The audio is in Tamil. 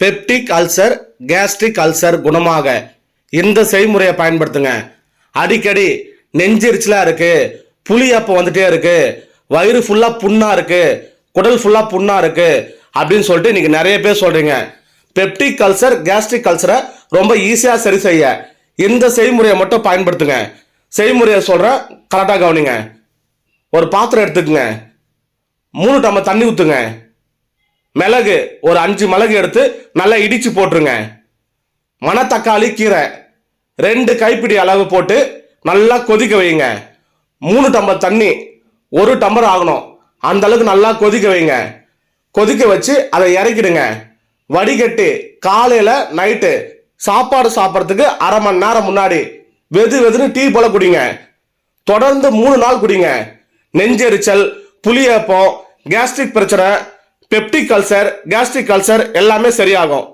பெப்டிக் அல்சர் கேஸ்ட்ரிக் அல்சர் குணமாக. இந்த செய்முறையை பயன்படுத்துங்க. அடிக்கடி நெஞ்செரிச்சலாக புளி அப்போ வந்துட்டே இருக்குது வயிறு ஃபுல்லாக புண்ணாக இருக்குது குடல் ஃபுல்லாக புண்ணாக இருக்குது அப்படின்னு சொல்லிட்டு இன்னைக்கு நிறைய பேர் சொல்கிறீங்க பெப்டிக் அல்சர் கேஸ்ட்ரிக் அல்சரை ரொம்ப ஈஸியாக சரி செய்ய. இந்த செய்முறையை மட்டும் பயன்படுத்துங்க. செய்முறையை சொல்கிறேன் கரெக்டாக கவனிங்க. ஒரு பாத்திரம் எடுத்துக்கங்க. மூணு டம்ளர் தண்ணி ஊற்றுங்க மிளகு ஒரு அஞ்சு மிளகு எடுத்து நல்லா இடித்து போட்டுருங்க. மணத்தக்காளி கீரை ரெண்டு கைப்பிடி அளவு போட்டு நல்லா கொதிக்க வைங்க மூணு டம்பர் தண்ணி ஒரு டம்பர் ஆகணும். அந்த அளவுக்கு நல்லா கொதிக்க வைங்க கொதிக்க வச்சு அதை இறக்கிடுங்க. வடிகட்டி காலையில் நைட்டு சாப்பாடு சாப்பிட்றதுக்கு அரை மணி நேரம் முன்னாடி வெது வெதுன்னு டீ போல குடிங்க. தொடர்ந்து மூணு நாள் குடிங்க. நெஞ்செரிச்சல் புளியப்பம் கேஸ்ட்ரிக் பிரச்சனை பெப்டிக் அல்சர் கேஸ்ட்ரிக் அல்சர் எல்லாமே சரியாகும்.